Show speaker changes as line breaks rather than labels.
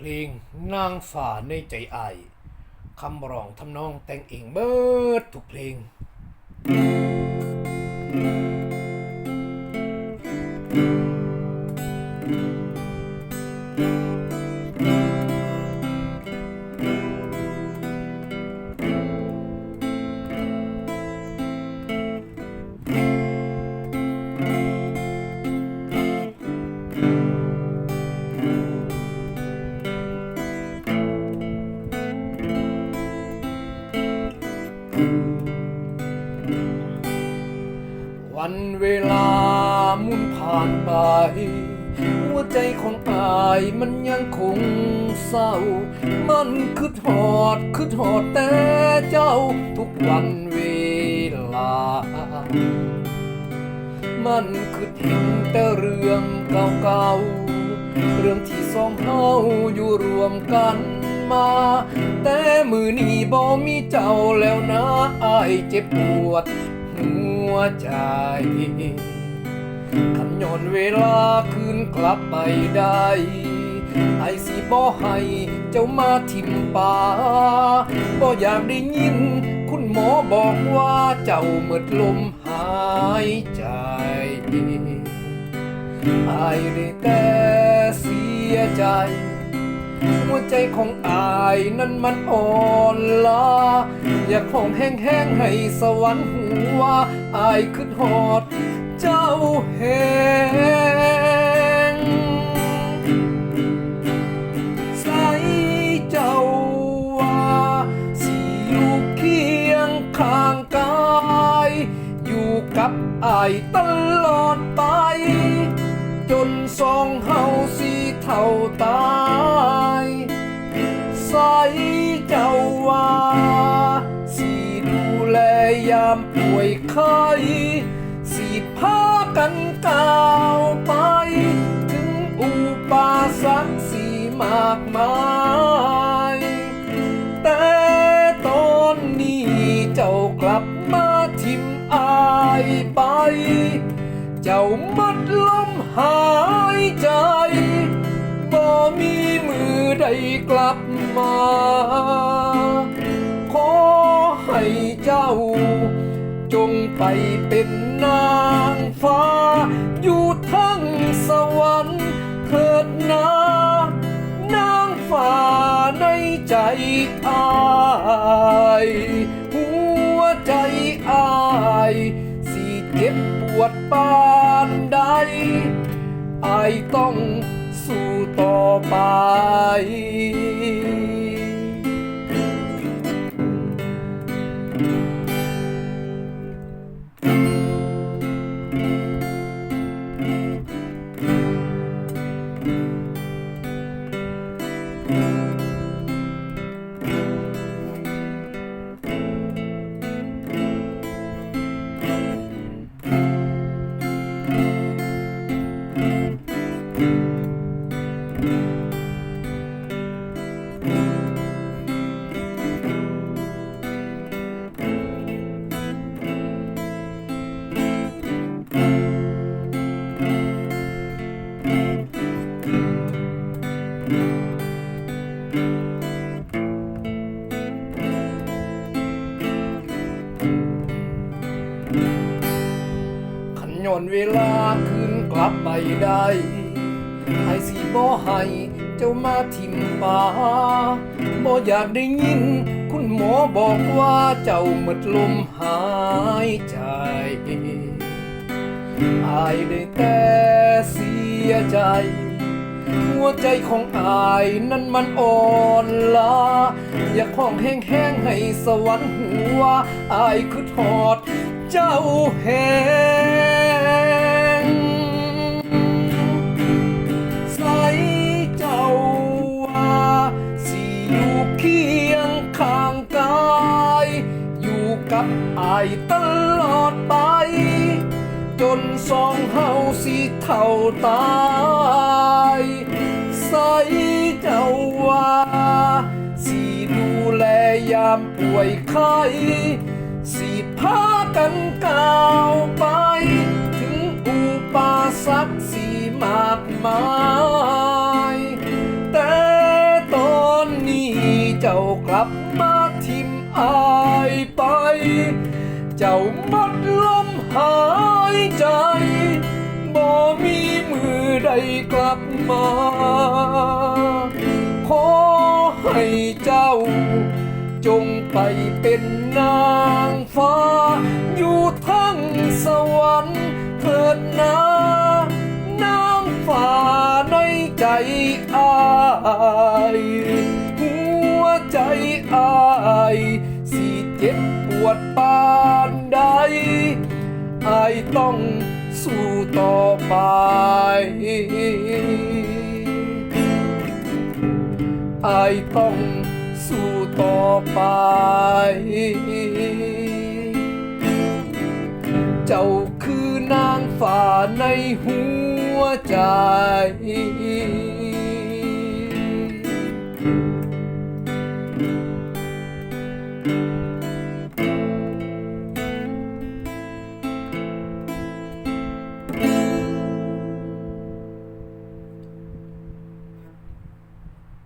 เพลงนางฝ่าในใจอายคำร้องทำนองแต่งเองเบิดทุกเพลง วันเวลาหมุนผ่านไป หัวใจของอายมันยังคงเศร้า มันคือทอดคือทอดแต่เจ้าทุกวันเวลา มันคือเห็นแต่เรื่องเก่าๆ เรื่องที่สองเฮาอยู่รวมกันมา แต่มือนี้บ่มีเจ้าแล้วนะอายเจ็บปวดหัวใจคันย้อนเวลาคืนกลับไปได้ไอสิบ่ให้เจ้ามาทิมป่าบ่อยากได้ยิน คุณหมอบอกว่าเจ้าหมดลมหายใจไอได้แต่เสียใจ หัวใจของอายนั้นมันอ่อนล้าอยากห้องแห้งๆให้สวรรค์หูว่าอายขึ้นหอด เจ้าแหงใส่เจ้าว่าสิอยู่เคียงข้างกาย อยู่กับอายตลอดไป จนสองเฮาสีเท่าตา เจ้าว่าสิดูแลยามป่วยไข้สิพากันก้าวไป ถึงอุปสรรคสีมากมายแต่ตอนนี้เจ้ากลับมาทิมอายไป เจ้ามัด กลับมา ขอให้เจ้า จงไปเป็นนางฟ้า อยู่ทั้งสวรรค์เถิดนานางฟ้าในใจอายหัวใจอายสิเจ็บปวดปานใดอายต้อง สู้ต่อไป ย้อนเวลาคืนกลับไปได้ให้สิบ่ให้เจ้ามาทิมป่าบ่อยากได้ยิน คุณหมอบอกว่าเจ้าหมดลมหายใจอายได้แต่เสียใจ หัวใจของอายนั้นมันอ่อนล้าอยากห้องแห้งๆให้สวรรค์หัวอายคือทอด เจ้าแหง ตลอดไป จนสองเฮาสิเท่าตายใส่เจ้าว่าสิดูแลยามป่วยไข้สิพากันก้าวไป ถึงอุปสรรคสีมากมายแต่ตอนนี้เจ้ากลับมาทิมอายไป เจ้ามัดลมหายใจ บ่มีมือใดกลับมา ขอให้เจ้า จงไปเป็นนางฟ้า อยู่ทั้งสวรรค์เถิดนานางฟ้าในใจอายหัวใจอายสิเจ็บ วดปานใดอายต้องสู้ต่อไป อายต้องสู้ต่อไป เจ้าคือนางฟ้าในหัวใจ